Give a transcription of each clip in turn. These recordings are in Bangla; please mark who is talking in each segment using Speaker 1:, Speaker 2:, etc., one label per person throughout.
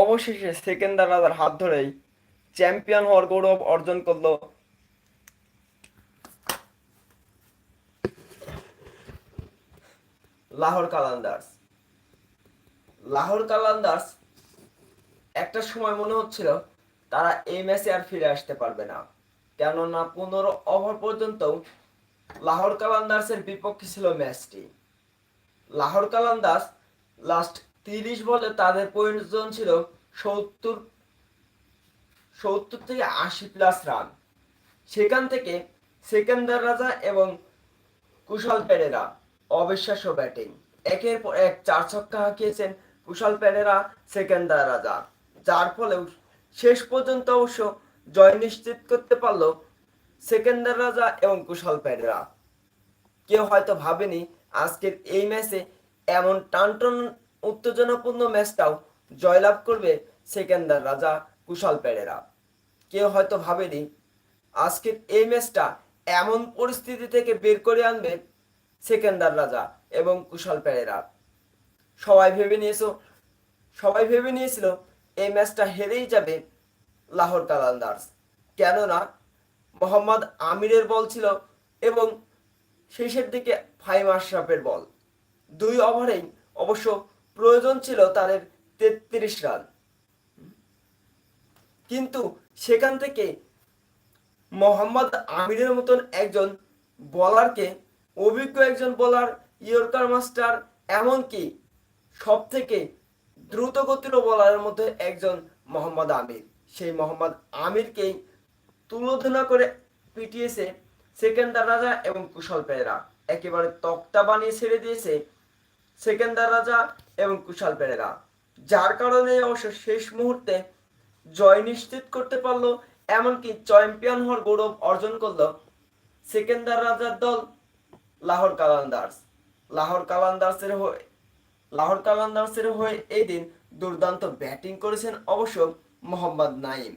Speaker 1: অবশেষে সেকেন্দার রাজার হাত ধরেই চ্যাম্পিয়ন হওয়ার গৌরব অর্জন করল। লাহোর কালান্দার্স। লাহোর কালান্দার্স একটা সময় মনে হচ্ছিল তারা এই ম্যাচে আর ফিরে আসতে পারবে না। কেননা পনেরো ওভার পর্যন্ত লাহোর কালান্দার্সের বিপক্ষে ছিল ম্যাচটি লাহোর কালান্দার্স লাস্ট তিরিশ বলে তাদের প্রয়োজন ছিল সত্তর সত্তর থেকে আশি প্লাস রান সেখান থেকে সেকেন্দার রাজা এবং কুশল পেরেরা অবিশ্বাস্য ব্যাটিং একের পর এক চার ছক্কা হাঁকিয়েছেন কুশল পেরেরা সেকেন্দার রাজা। যার ফলে শেষ পর্যন্ত অবশ্য জয় নিশ্চিত করতে পারল সেকেন্দার রাজা এবং কুশল পেরেরা। কেউ হয়তো ভাবেনি আজকের এই ম্যাচে এমন টানটন উত্তেজনাপূর্ণ ম্যাচটাও জয়লাভ করবে সেকেন্দার রাজা কুশাল পেরেরা। কেউ হয়তো ভাবেনি, আজকের এই ম্যাচটা এমন পরিস্থিতি থেকে বের করে আনবে সেকেন্দার রাজা এবং কুশাল পেরেরা। সবাই ভেবে নিয়েছো, সবাই ভেবে নিয়েছিল এই ম্যাচটা হেরেই যাবে লাহোর কালান্দার্স। কেননা মোহাম্মদ আমিরের বল ছিল এবং শেষের দিকে ফাইম আশরাফের বল। দুই ওভারেই অবশ্য প্রয়োজন ছিল তাদের তেত্রিশ রান। কিন্তু সেখান থেকে মোহাম্মদ আমিরের মতন একজন বলারকে অভিজ্ঞ একজন বোলার ইয়র্কার মাস্টার, এমনকি সব থেকে দ্রুত গতির বলারের মধ্যে একজন মোহাম্মদ আমির। সেই মোহাম্মদ আমিরকেই তুলোধনা করে পিটিয়েছে সেকেন্দার রাজা এবং কুশল পেয়েরা একেবারে তক্তা বানিয়ে ছেড়ে দিয়েছে সেকেন্দার রাজা এবং কুশাল পেরেরা যার কারণে অবশ্য শেষ মুহূর্তে জয় নিশ্চিত করতে পারল, এমনকি চ্যাম্পিয়ন হওয়ার গৌরব অর্জন করল সেকেন্দার রাজার দল লাহোর কালান্দার্স। লাহোর কালান্দার্সের হয়ে লাহোর কালান্দার্সের হয়ে এই দিন দুর্দান্ত ব্যাটিং করেছেন অবশ্য মোহাম্মদ নাইম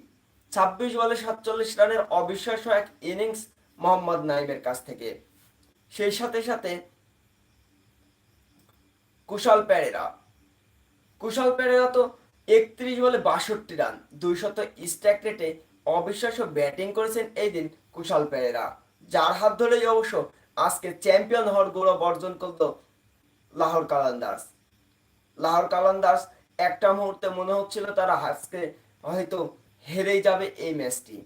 Speaker 1: ছাব্বিশ বলে সাতচল্লিশ রানের অবিশ্বাস্য এক ইনিংস মোহাম্মদ নাইমের কাছ থেকে। সেই সাথে সাথে কুশাল প্যারেরা। কুশাল পেরেরা তো একত্রিশ বলে বাষট্টি রান, দুইশত স্ট্যাক রেটে অবিশ্বাস্য ব্যাটিং করেছেন এই দিন কুশাল প্যারেরা। যার হাত ধরেই অবশ্য আজকে চ্যাম্পিয়ন হওয়ার গৌরব অর্জন করল লাহোর কালান্দার্স। লাহোর কালান্দার্স একটা মুহূর্তে মনে হচ্ছিল তারা আজকে হয়তো হেরেই যাবে এই ম্যাচটি।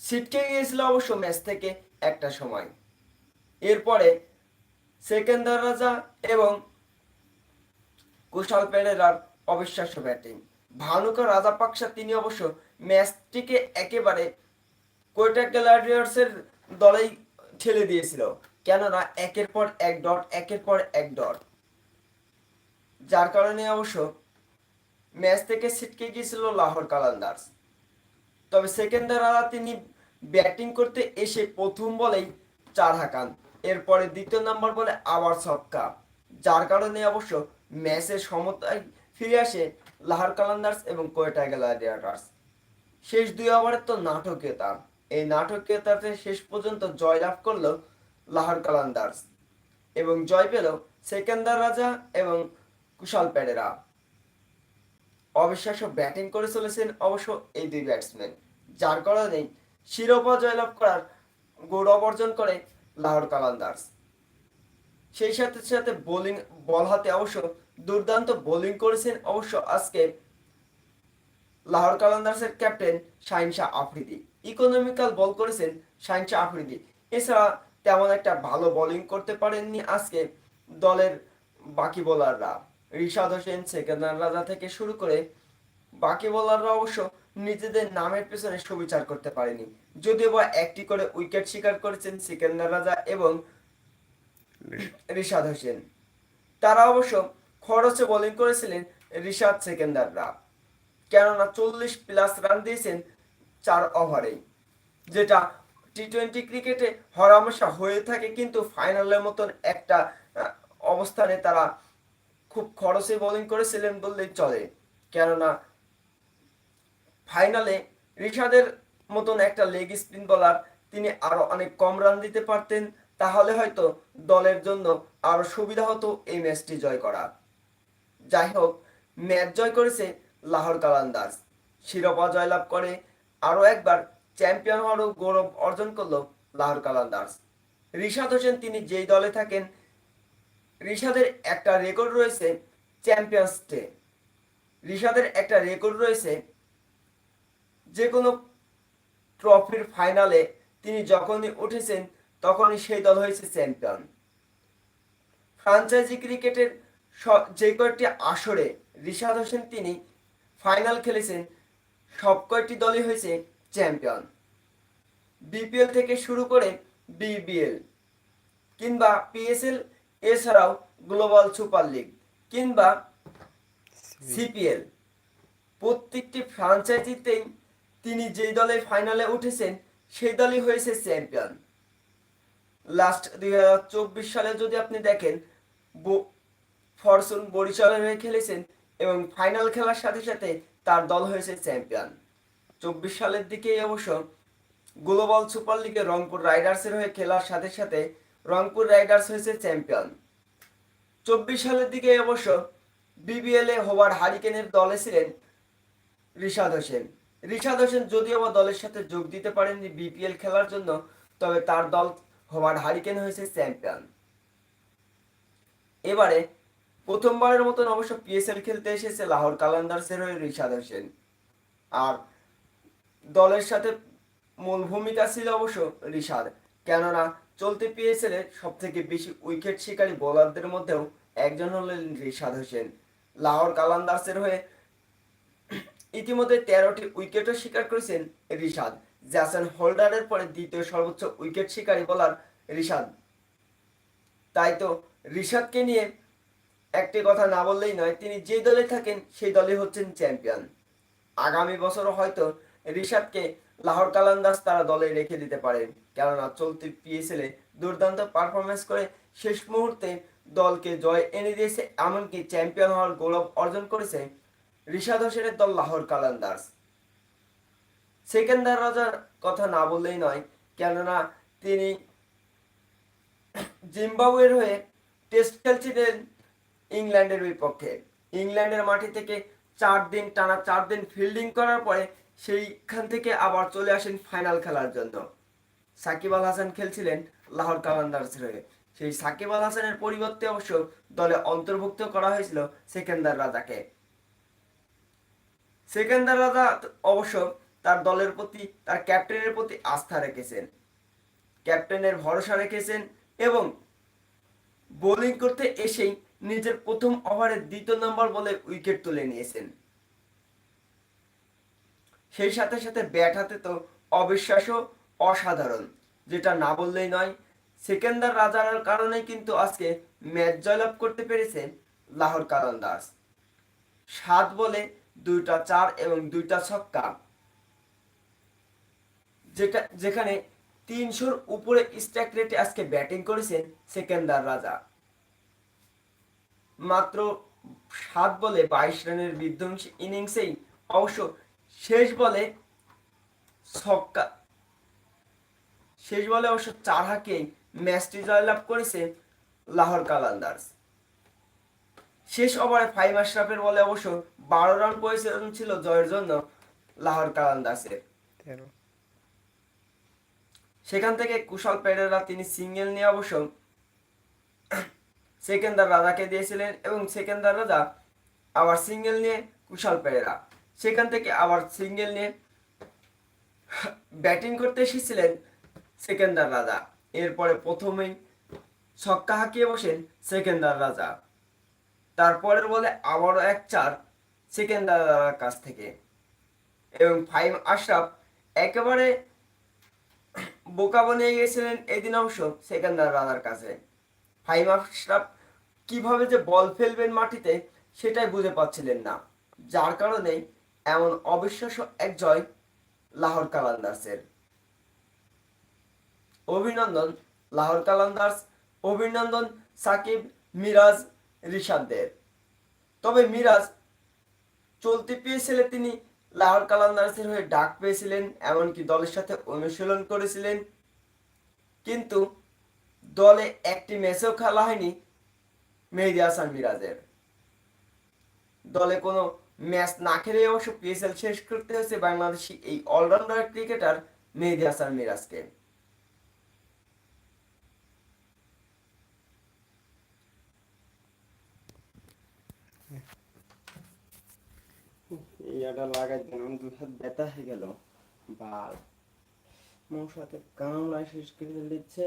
Speaker 1: ছিটকে গিয়েছিল অবশ্য ম্যাচ থেকে একটা সময়। এরপরে সেকেন্দার রাজা এবং কুশাল পেরেরার অবিশ্বাস্য ব্যাটিং। ভানুকা রাজাপাকসা তিনি অবশ্য ম্যাচটিকে একেবারে কোয়েটা গ্যালারিয়ার্সের দলেই ঠেলে দিয়েছিল। কেননা একের পর এক ডট, একের পর এক ডট। যার কারণে অবশ্য ম্যাচ থেকে ছিটকে গিয়েছিল লাহোর কালান্দার্স। তবে সেকেন্দার রাজা, তিনি ব্যাটিং করতে এসে প্রথম বলেই চার হাঁকান। এরপরে দ্বিতীয় নাম্বার বলে আবার ছক্কা যার কারণে অবশ্য ম্যাচের সমতায় ফিরে আসে লাহোর কালান্দার্স এবং কোয়েটা গ্যালারিয়ার্স শেষ দুই ওভারের তো নাটকীয়তা। এই নাটকীয়তাতে শেষ পর্যন্ত জয়লাভ করল লাহোর কালান্দার্স এবং জয় পেল সেকেন্দার রাজা এবং কুশাল পেরেরা অবিশ্বাস্য ব্যাটিং করে চলেছেন অবশ্য এই দুই ব্যাটসম্যান, যার কারণে শিরোপা জয়লাভ করার গৌরব অর্জন করে লাহোর কালান্দার্স। সেই সাথে সাথে বোলিং, বল হাতে অবশ্য দুর্দান্ত বোলিং করেছেন অবশ্য আজকে Lahore কালান্দার্সের captain Shaheen Shah Afridi. Economical ball করেছেন শাহিন শাহ আফ্রিদি। এছাড়া তেমন একটা ভালো বোলিং করতে পারেননি আজকে দলের বাকি বোলাররা। রিশাদ হোসেন, সেকেন্দার রাজা থেকে শুরু করে বাকি বোলাররা অবশ্য নিজেদের নামের পেছনে সুবিচার করতে পারেনি। যদিও বা একটি করে উইকেট শিকার করেছেন সিকেন্দার রাজা এবং রিশাদ হোসেন। তারা অবশ্য খরচে বোলিং করেছিলেন রিশাদ সেকেন্দাররা। কেননা চল্লিশ প্লাস রান দিয়েছেন চার ওভারেই। যেটা টি টোয়েন্টি ক্রিকেটে হরামশা হয়ে থাকে, কিন্তু ফাইনালের মতন একটা অবস্থানে তারা খুব খরচে বোলিং করেছিলেন বললেই চলে। কেননা ফাইনালে রিশাদের মতন একটা লেগ স্পিন বলার তিনি আরও অনেক কম রান দিতে পারতেন, তাহলে হয়তো দলের জন্য আরও সুবিধা হতো এই ম্যাচটি জয় করা যাই হোক ম্যাচ জয় করেছে লাহোর কালান্দার্স শিরোপা জয়লাভ করে আরও একবার চ্যাম্পিয়ন হওয়ারও গৌরব অর্জন করল লাহোর কালান্দার্স রিশাদ হোসেন, তিনি যেই দলে থাকেন, রিশাদের একটা রেকর্ড রয়েছে চ্যাম্পিয়ন্স ডে রিশাদের একটা রেকর্ড রয়েছে যে কোনো ট্রফির ফাইনালে তিনি যখনই উঠেছেন, তখনই সেই দল হয়েছে চ্যাম্পিয়ন ফ্রাঞ্চাইজি ক্রিকেটের যে কয়েকটি আসরে রিশাদ হোসেন তিনি ফাইনাল খেলেছেন, সব কয়েকটি দলই হয়েছে চ্যাম্পিয়ন বিপিএল থেকে শুরু করে বিবিএল কিংবা পিএসএল এছাড়াও গ্লোবাল সুপার লিগ কিংবা সিপিএল প্রত্যেকটি ফ্রাঞ্চাইজিতেই তিনি যেই দলে ফাইনালে উঠেছেন, সেই দলই হয়েছে চ্যাম্পিয়ন। লাস্ট দুই চব্বিশ সালে যদি আপনি দেখেন ফরচুন বরিশালের হয়ে খেলেছেন এবং ফাইনাল খেলার সাথে সাথে তার দল হয়েছে চ্যাম্পিয়ন। চব্বিশ সালের দিকে অবশ্য গ্লোবাল সুপার লিগে রংপুর রাইডার্সের হয়ে খেলার সাথে সাথে রংপুর রাইডার্স হয়েছে চ্যাম্পিয়ন। চব্বিশ সালের দিকে অবশ্য বিবিএল হোবার হারিকেনের দলে ছিলেন রিশাদ হোসেন। রিশাদ হোসেন যদিও বা দলের সাথে যোগ দিতে পারেননি বিপিএল খেলার জন্য, তবে তার দল হোবার হারিকেন হয়েছে চ্যাম্পিয়ন। এবারে প্রথমবারের মতন অবশ্য পিএসএল খেলতে এসেছে লাহোর কালান্দার্সের হয়ে রিশাদ হোসেন। আর দলের সাথে মূল ভূমিকা ছিল অবশ্য রিশাদ, কেননা চলতি পিএসএল এর সব থেকে বেশি উইকেট শিকারী বোলারদের মধ্যেও একজন হলেন রিশাদ হোসেন। লাহোর কালান্দার্সের হয়ে ইতিমধ্যে তেরোটি উইকেটও শিকার করেছেন রিশাদ। জ্যাসন হোল্ডারের পরে দ্বিতীয় সর্বোচ্চ উইকেট শিকারী বোলার রিশাদ। তাই তো রিশাদকে নিয়ে একটি কথা না বললেই নয়, তিনি যে দলে থাকেন সেই দলে হচ্ছেন চ্যাম্পিয়ন। আগামী বছরও হয়তো রিশাদকে লাহোর কালান্দাস তারা দলে রেখে দিতে পারেন কেননা চলতি পিএসএল দুর্দান্ত পারফরমেন্স করে শেষ মুহূর্তে দলকে জয় এনে দিয়েছে, এমনকি চ্যাম্পিয়ন হওয়ার গৌরব অর্জন করেছে রিশাদ হোসেনের দল লাহোর কালান্দার্স। সেকেন্দার রাজার কথা না বললেই নয়, কেননা তিনি জিম্বাবুয়ের হয়ে টেস্ট খেলছিলেন ইংল্যান্ডের বিপক্ষে। ইংল্যান্ডের মাটি থেকে চার দিন, টানা চার দিন ফিল্ডিং করার পরে সেইখান থেকে আবার চলে আসেন ফাইনাল খেলার জন্য। সাকিব আল হাসান খেলছিলেন লাহোর কালান্দার্সের হয়ে। সেই সাকিব আল হাসানের পরিবর্তে অবশ্য দলে অন্তর্ভুক্ত করা হয়েছিল সেকেন্দার রাজাকে। সেকেন্দার রাজা অবশ্য তার দলের প্রতি, তার ক্যাপ্টেনের প্রতি আস্থা রেখেছেন। ক্যাপ্টেনের ভরসা রেখেছেন এবং বোলিং করতে এসেই নিজের প্রথম ওভারের দ্বিতীয় নম্বর বলে উইকেট তুলে নিয়েছেন। সেই সাথে সাথে ব্যাট হাতে তো অবিশ্বাস্য অসাধারণ, যেটা না বললেই নয়, সেকেন্দার রাজার কারণে কিন্তু আজকে ম্যাচ জয়লাভ করতে পেরেছে লাহোর দাস। সাত বলে দুইটা চার এবং দুইটা ছক্কা। যেটা, যেখানে তিনশোর উপরে স্ট্রাইক রেটে আজকে ব্যাটিং করেছেন সেকেন্দার রাজা। মাত্র সাত বলে বাইশ রানের বিধ্বংসী ইনিংসেই অবশ্য শেষ বলে ছক্কা, শেষ বলে অবশ্য চার হাঁকেই ম্যাচটি জয়লাভ করেছে লাহোর কালান্দার্স। শেষ ওভারে ফাইভ আশরাফের বলে অবশ্য বারো রান প্রয়োজন ছিল জয়ের জন্য লাহোর কালান্দার্সের
Speaker 2: তেরো।
Speaker 1: সেখান থেকে কুশল পেরেরা তিনি সিঙ্গেল নিয়ে অবশ্য সেকেন্দার রাজাকে দিয়েছিলেন এবং সেকেন্দার রাজা আবার সিঙ্গেল নিয়ে কুশল পেরেরা। সেখান থেকে আবার সিঙ্গেল নিয়ে ব্যাটিং করতে এসেছিলেন সেকেন্দার রাজা। এরপরে প্রথমেই ছক্কা হাঁকিয়ে বসেন সেকেন্দার রাজা। তারপরের বলে আবারও এক চার সেকেন্দার কাছ থেকে। এবং ফাইম আশরাফ একেবারে বোকা বানিয়ে গেছিলেন এদিন অবশ্য সেকেন্দার রাজার কাছে। ফাইম আশরাফ কীভাবে যে বল ফেলবেন মাটিতে সেটাই বুঝে পাচ্ছিলেন না। যার কারণে এমন অবিশ্বাস্য এক জয় লাহোর কালান্দার্সের। অভিনন্দন, লাহোর কালান্দার্স, অভিনন্দন, সাকিব, মিরাজ রিশাদদের তবে মিরাজ, চলতি পিএসএলে তিনি লাহোর কালান্দার্সের হয়ে ডাক পেয়েছিলেন, এমনকি দলের সাথে অনুশীলন করেছিলেন। কিন্তু দলে একটি ম্যাচেও খেলা হয়নি মেহেদি হাসান মিরাজের। দলে কোনো ম্যাচ না খেলে অবশ্য পিএসএল শেষ করতে হয়েছে বাংলাদেশি এই অলরাউন্ডার ক্রিকেটার মেহেদি হাসান মিরাজকে। ইয়াটা লাগাই দিন, আমি দুই হাত ব্যথা হয়ে গেল। বাল। মশাতে কামড়া শেষ করে দিচ্ছে।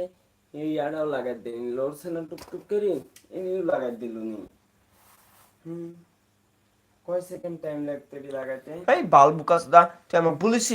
Speaker 1: এই ইয়াটাও লাগাই দিন, লড়ছে না টুকটুক করে এনিও লাগাই দিল নি। হুম। কয় সেকেন্ড টাইম লাগতে লাগাইতে? এই বাল বুকাস দা, তুই আমাকে বলেছিস?